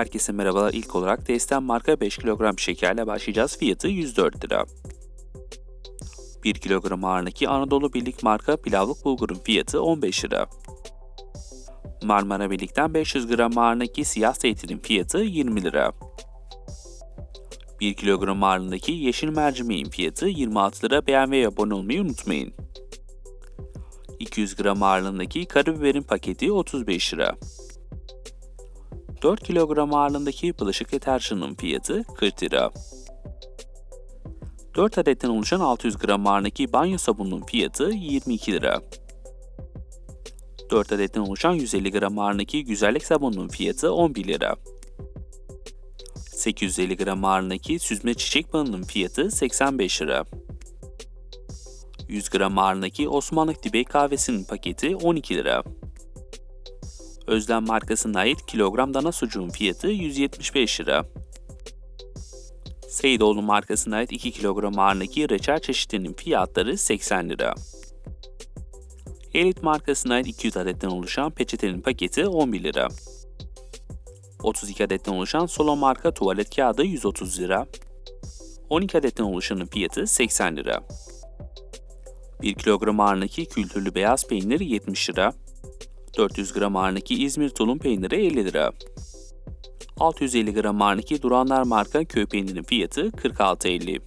Herkese merhabalar. İlk olarak Destem marka 5 kilogram şekerle başlayacağız. Fiyatı 104 lira. 1 kilogram ağırlığındaki Anadolu Birlik marka pilavlık bulgurun fiyatı 15 lira. Marmara Birlik'ten 500 gram ağırlığındaki siyah zeytinin fiyatı 20 lira. 1 kilogram ağırlığındaki yeşil mercimeğin fiyatı 26 lira. Beğen ve abone olmayı unutmayın. 200 gram ağırlığındaki karabiberin paketi 35 lira. 4 kilogram ağırlığındaki bulaşık deterjanının fiyatı 40 lira. 4 adetten oluşan 600 gram ağırlığındaki banyo sabununun fiyatı 22 lira. 4 adetten oluşan 150 gram ağırlığındaki güzellik sabununun fiyatı 11 lira. 850 gram ağırlığındaki süzme çiçek balının fiyatı 85 lira. 100 gram ağırlığındaki Osmanlı Dibek kahvesinin paketi 12 lira. Özlem markasına ait kilogram dana sucuğun fiyatı 175 lira. Seyidoğlu markasına ait 2 kilogram ağırlığındaki reçel çeşitlerinin fiyatları 80 lira. Elit markasına ait 200 adetten oluşan peçetenin paketi 11 lira. 32 adetten oluşan Solo marka tuvalet kağıdı 130 lira. 12 adetten oluşanın fiyatı 80 lira. 1 kilogram ağırlığındaki kültürlü beyaz peynir 70 lira. 400 gram ağırlığındaki İzmir tulum peyniri 50 lira. 650 gram ağırlığındaki Duranlar marka köy peynirinin fiyatı 46.50.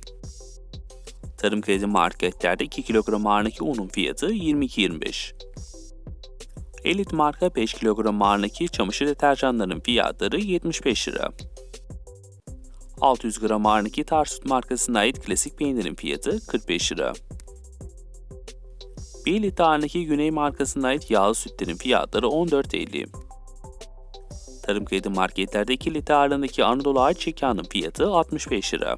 Tarım kredi marketlerde 2 kilogram ağırlığındaki unun fiyatı 22.25. Elit marka 5 kilogram ağırlığındaki çamaşır deterjanlarının fiyatları 75 lira. 600 gram ağırlığındaki Tarsut markasına ait klasik peynirin fiyatı 45 lira. 1 litre ağırlığındaki Güney markasına ait yağlı sütlerin fiyatları 14.50. Tarım kredi marketlerde 2 litre ağırlığındaki Anadolu ayçiçek yağının fiyatı 65 lira.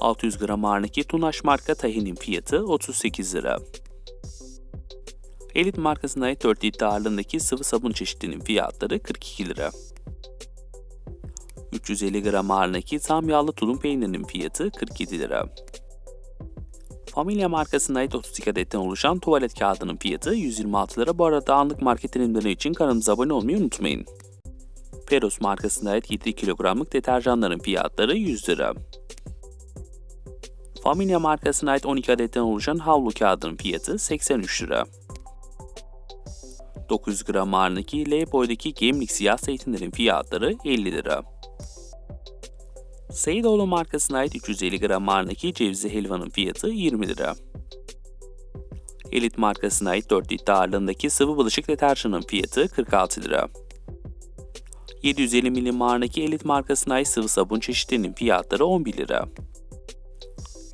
600 gram ağırlığındaki Tunaş marka tahinin fiyatı 38 lira. Elit markasına ait 4 litre ağırlığındaki sıvı sabun çeşitinin fiyatları 42 lira. 350 gram ağırlığındaki tam yağlı tulum peynirinin fiyatı 47 lira. Familia markasına ait 32 adetten oluşan tuvalet kağıdının fiyatı 126 lira. Bu arada anlık market indirimleri için kanalımıza abone olmayı unutmayın. Peros markasına ait 7 kilogramlık deterjanların fiyatları 100 lira. Familia markasına ait 12 adetten oluşan havlu kağıdının fiyatı 83 lira. 900 gram ağırlığındaki L boydaki gemlik siyah zeytinlerin fiyatları 50 lira. Seyidoğlu markasına ait 350 gram ağırlığındaki cevizli helvanın fiyatı 20 lira. Elit markasına ait 4 litre ağırlığındaki sıvı bulaşık deterjanın fiyatı 46 lira. 750 milim ağırlığındaki Elit markasına ait sıvı sabun çeşitlerinin fiyatları 11 lira.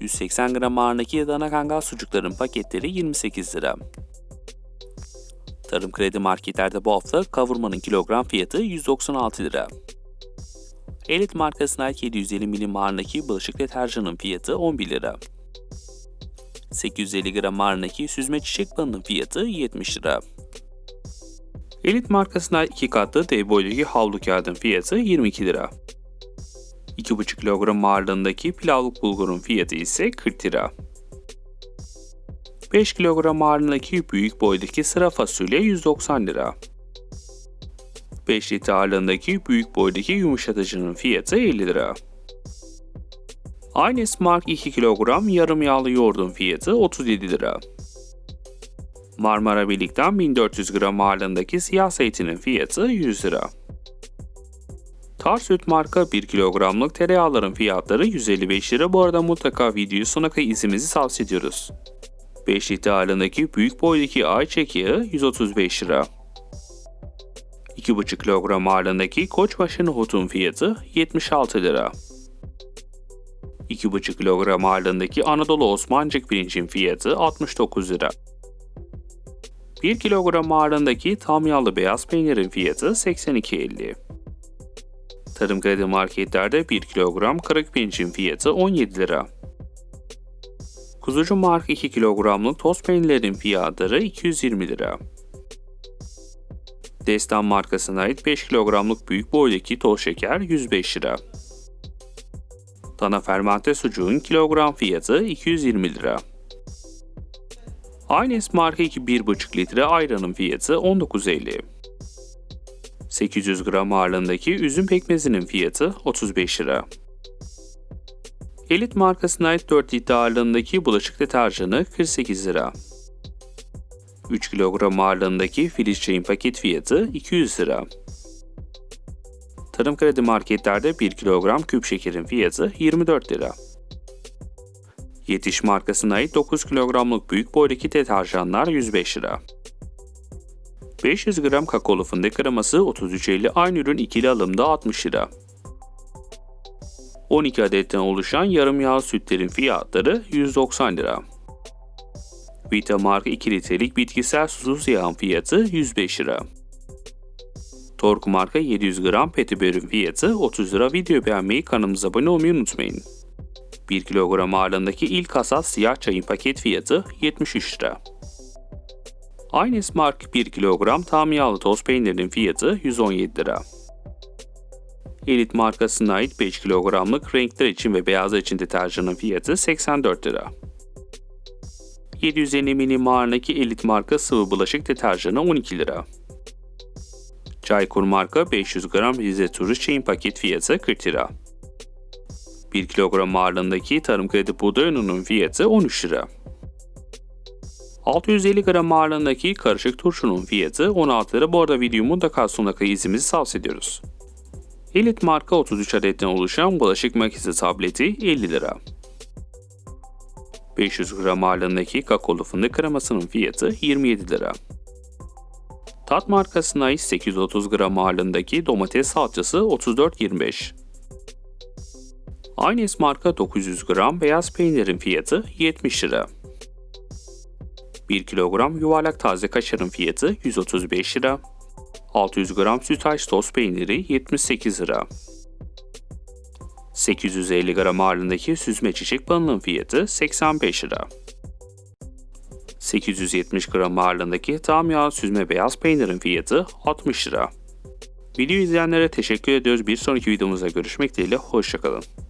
180 gram ağırlığındaki dana kangal sucukların paketleri 28 lira. Tarım kredi marketlerde bu hafta kavurmanın kilogram fiyatı 196 lira. Elit markasına ait 750 milim ağırlığındaki bulaşık deterjanın fiyatı 11 lira. 850 gram ağırlığındaki süzme çiçek balının fiyatı 70 lira. Elit markasına ait 2 katlı dev boydaki havlu kağıdın fiyatı 22 lira. 2,5 kilogram ağırlığındaki pilavlık bulgurun fiyatı ise 40 lira. 5 kilogram ağırlığındaki büyük boydaki sıra fasulye 190 lira. 5 litre ağırlığındaki büyük boydaki yumuşatıcının fiyatı 50 lira. Aynı Mark 2 kilogram yarım yağlı yoğurdun fiyatı 37 lira. Marmara Birlik'ten 1400 gram ağırlığındaki siyah zeytinin fiyatı 100 lira. Tarsüt marka 1 kilogramlık tereyağların fiyatları 155 lira. Bu arada mutlaka videoyu sona kadar izimizi tavsiye ediyoruz. 5 litre ağırlığındaki büyük boydaki ayçiçek yağı 135 lira. 2,5 kilogram ağırlığındaki koçbaşı nohutun fiyatı 76 lira. 2,5 kilogram ağırlığındaki Anadolu Osmancık pirincin fiyatı 69 lira. 1 kilogram ağırlığındaki tam yağlı beyaz peynirin fiyatı 82.50. Tarım kredi marketlerde 1 kilogram kırık pirincin fiyatı 17 lira. Kuzucu mark 2 kilogramlık toz peynirlerin fiyatları 220 lira. Destan markasına ait 5 kilogramlık büyük boydaki toz şeker 105 lira. Dana fermente sucuğun kilogram fiyatı 220 lira. Aynes marka 2 1,5 litre ayranın fiyatı 19.50. 800 gram ağırlığındaki üzüm pekmezinin fiyatı 35 lira. Elit markasına ait 4 litre ağırlığındaki bulaşık deterjanı 48 lira. 3 kilogram ağırlığındaki Filiz çayın paket fiyatı 200 lira. Tarım kredi marketlerde 1 kilogram küp şekerin fiyatı 24 lira. Yetiş markasına ait 9 kilogramlık büyük boydaki deterjanlar 105 lira. 500 gram kakaolu fındık kreması 33.50 aynı ürün ikili alımda 60 lira. 12 adetten oluşan yarım yağ sütlerin fiyatları 190 lira. Vita marka 2 litrelik bitkisel susuz yağın fiyatı 105 lira. Tork marka 700 gram petibörün fiyatı 30 lira. Video beğenmeyi kanalımıza abone olmayı unutmayın. 1 kilogram ağırlığındaki ilk hasat siyah çayın paket fiyatı 73 lira. Aynes mark 1 kilogram tam yağlı toz peynirinin fiyatı 117 lira. Elit markasına ait 5 kilogramlık renkler için ve beyazlar için deterjanın fiyatı 84 lira. 750 ml ağırlığındaki Elit marka sıvı bulaşık deterjanı 12 lira. Çaykur marka 500 gram Rize Turu çayın paket fiyatı 40 lira. 1 kilogram ağırlığındaki tarım kredi buğday ununun fiyatı 13 lira. 650 gram ağırlığındaki karışık turşunun fiyatı 16 lira. Bu arada videomu mutlaka sonuna kadar izimizi tavsiye ediyoruz. Elit marka 33 adetten oluşan bulaşık makinesi tableti 50 lira. 500 gram ağırlığındaki kakaolu fındık kremasının fiyatı 27 lira. Tat markasına ait 830 gram ağırlığındaki domates salçası 34.25. Aynes marka 900 gram beyaz peynirin fiyatı 70 lira. 1 kilogram yuvarlak taze kaşarın fiyatı 135 lira. 600 gram sütaş toz peyniri 78 lira. 850 gram ağırlığındaki süzme çiçek balının fiyatı 85 lira. 870 gram ağırlığındaki tam yağ süzme beyaz peynirin fiyatı 60 lira. Video izleyenlere teşekkür ediyoruz. Bir sonraki videomuzda görüşmek dileğiyle. Hoşçakalın.